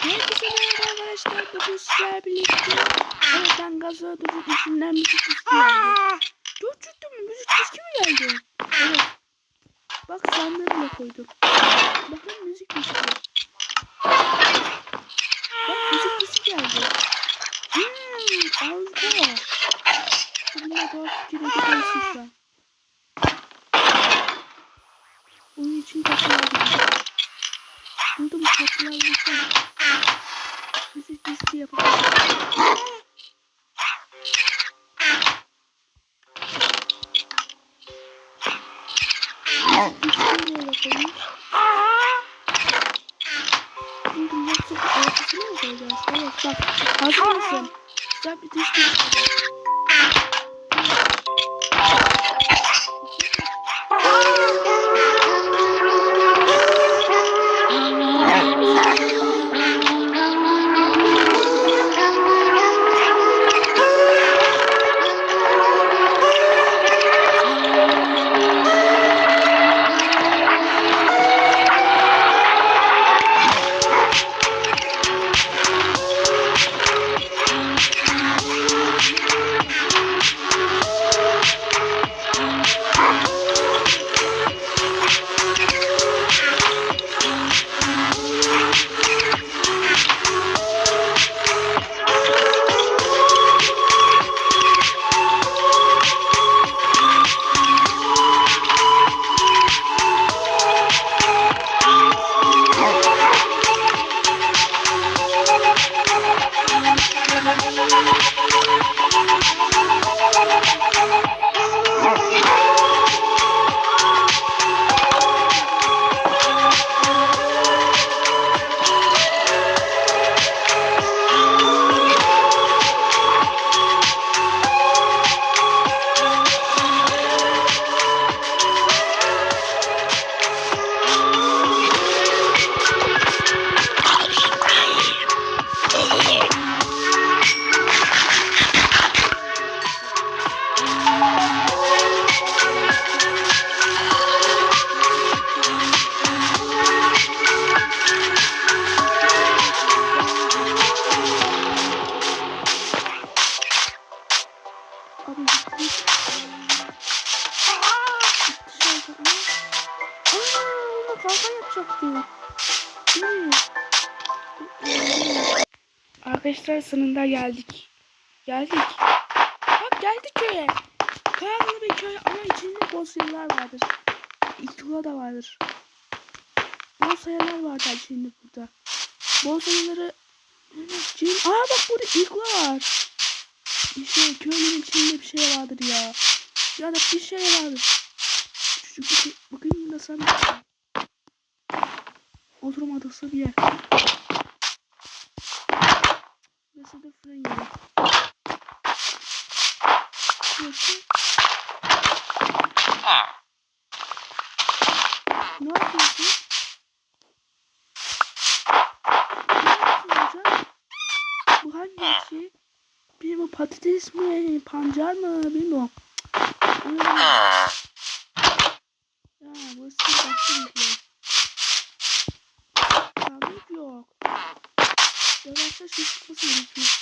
Herkese merhaba arkadaşlar. Bugün sizlerle birlikte evet, ben Gazador'un içinden müzik diski geldi. Gerçekten mi? Müzik diski mi geldi? Evet. Bak sandığı bile koydum. Bakın müzik diski. Bak müzik diski geldi. Hmm, Avrupa. Bununla daha fikir edebilirsin şu an. Onun için kapılar yoksa bu ortasına mı koyacağız? Evet bak. Hazır mısın? Güzel bir diski yapalım. Arkadaşlar sonunda geldik. Geldik. Bak geldik köye. Kayalı bir köy ama içinde boz yıllar vardır. İkula da vardır. Boz sayılar vardır içinde burada. Boz sayıları... Cin... Aa bak burada ikula var. İşte köyün içinde bir şey vardır ya. Ya da bir şey vardır. Şu bir bakayım da sen Oturmadıksa bir yer. Burası da fırın yeri. Ne yapıyorsun? Ne yapıyorsun hocam? Bu hangisi? Bilmiyorum patates mi, pancar mı bilmiyorum. Anlamadım. Ya burası başka bir şey. Sandık yok. Yavaşça şu çıkması gerekiyor.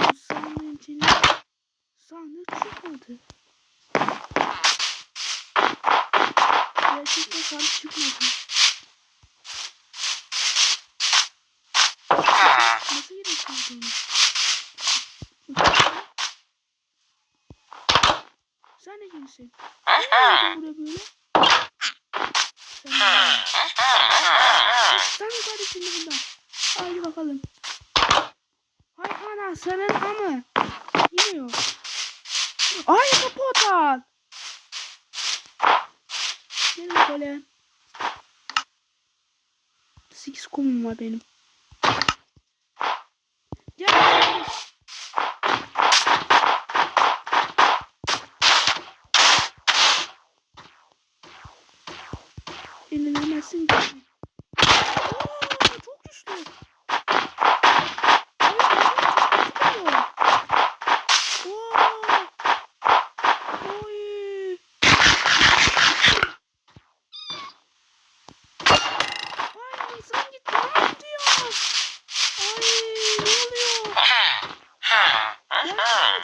Bu sandığın içine sandık çıkmadı. Gerçekten sandık çıkmadı. Nasıl gerekiyor bunu? Sen ne kimsin? Ne yapıyorsun burada böyle? Sen, sen mi kardeşin bundan? Hadi bakalım. Hay ana senin ama. Yine yok. Ay kapotal. Gel bakalım. 8 kumum var benim. Gel.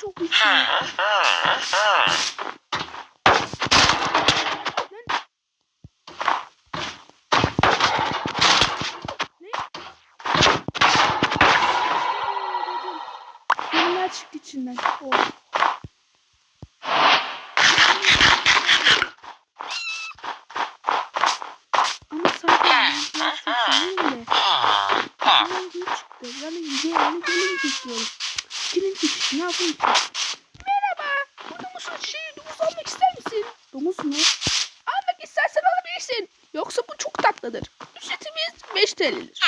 çok güçlüyüm. çıktı içinden. Oh. Ben de çıktı. Yani yüzeye yani gelin istiyorum. Ne yapayım? Merhaba. Bu domuzun şeyi domuz almak ister misin? Domuz mu? Almak istersen alabilirsin. Yoksa bu çok tatlıdır. Ücretimiz 5 TL'dir.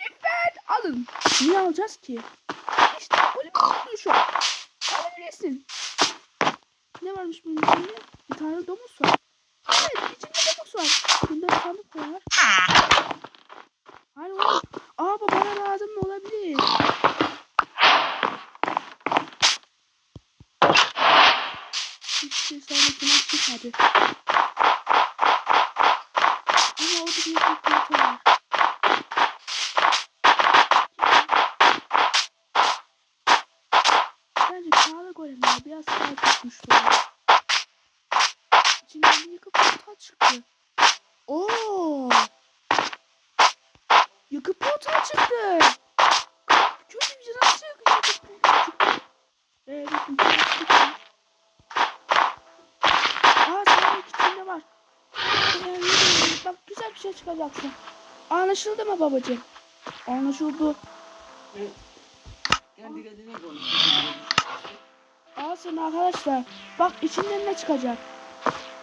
Lütfen alın. Niye alacağız ki? İşte böyle bir şu. Alabilirsin. Ne varmış bunun içinde? Bir tane domuz var. Evet içinde domuz var. Bunda bir sandık var. Hayır oğlum. Aa bu bana lazım olabilir? Hiçbir sandıkından çıkmadı. Ama orada bir yıkıntı var. Bence çağla golemler biraz daha tutmuşlar. İçinden bir yıkıp portal çıktı. Oo! Yıkıp portal çıktı. Kötü bir şey nasıl yıkıp portal çıktı? Evet, yıkıp portal çıktı. Aa sandık içinde var. Ee, Şey çıkacaksın. Anlaşıldı mı babacığım? Anlaşıldı. Konuşuyor. Alsın arkadaşlar. Bak içinden ne çıkacak?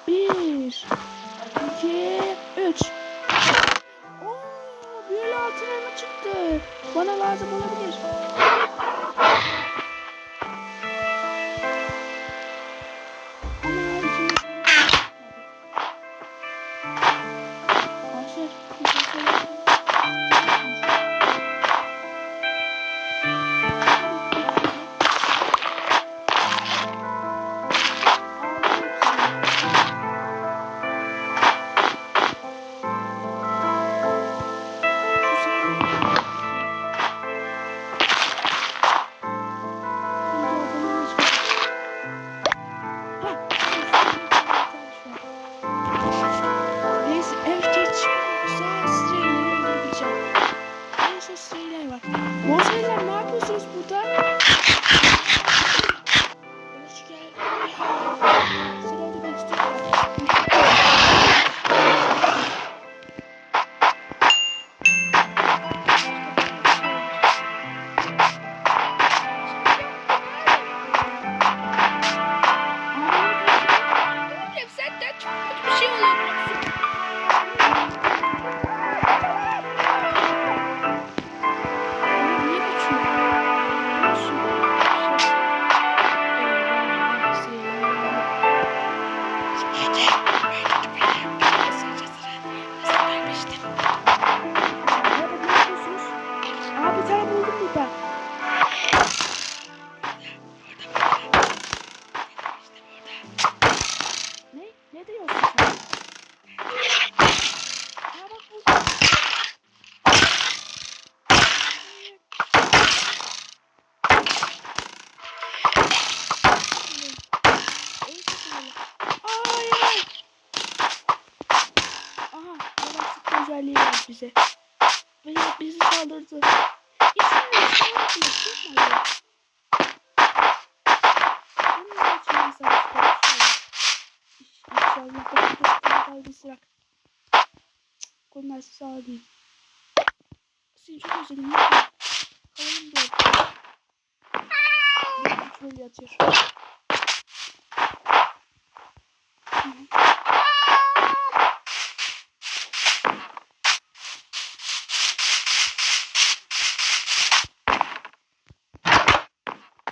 Bir, iki, üç. Oo, büyülü altın elma çıktı. Bana lazım olabilir. Bize. Ve bizi saldırdı. İçinde saldırdı. İnşallah Bunlar sağ değil. Seni çok özledim. Kalalım. Bir şöyle yatıyor. Tamam.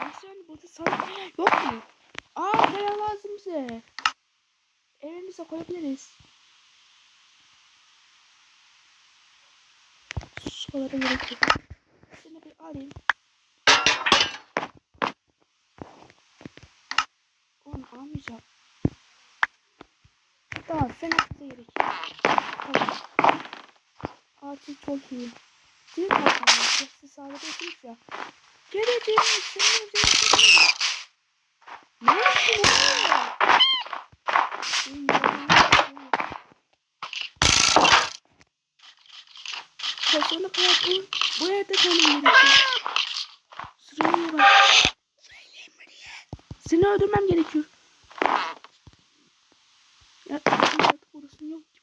Nasıl yani burada sana yok mu? Aa kaya lazım bize. Evimize koyabiliriz. Şuralara gerek yok. Seni bir alayım. Onu almayacağım. Tamam sen atla gerek. Tamam. Artık çok iyi. Değil mi bakalım? Sessiz sağladıysanız ya. Geleceğim üzerinde. Ne Saçmalı hayat bu. Bu hayatta kalmam gerekiyor. Sıraya bak. Seni öldürmem gerekiyor. Ya artık orasını yok ki.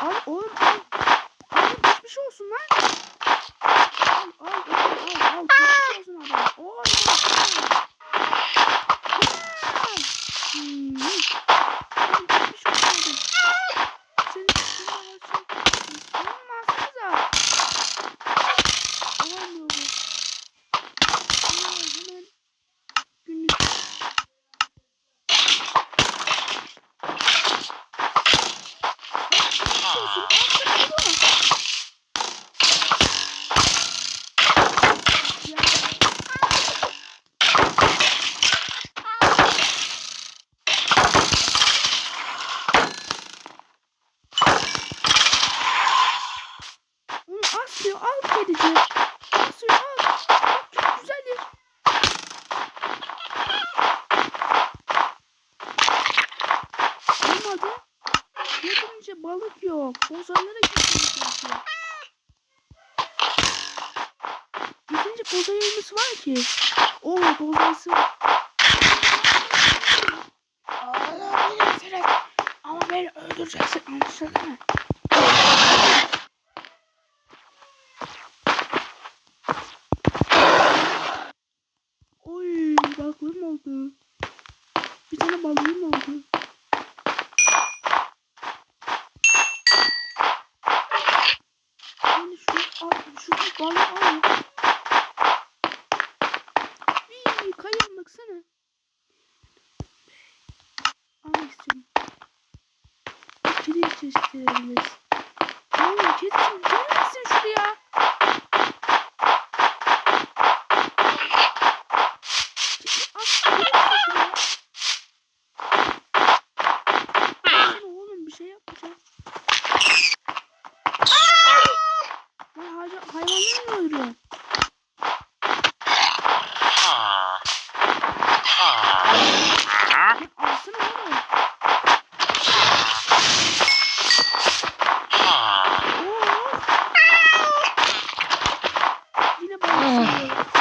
Al oğlum al. Al hiçbir şey olsun lan. Al al al al. al. Hiçbir şey olsun adam. Oy. Hmm. olmadı. Yeterince balık yok. Kozanlara gitmeyeceğim. İkinci kozayımız var ki. Oo kozayısı var. Ama beni öldüreceksin anlaşıldı? Şey Oy aklım oldu. Bir tane balığım Ah.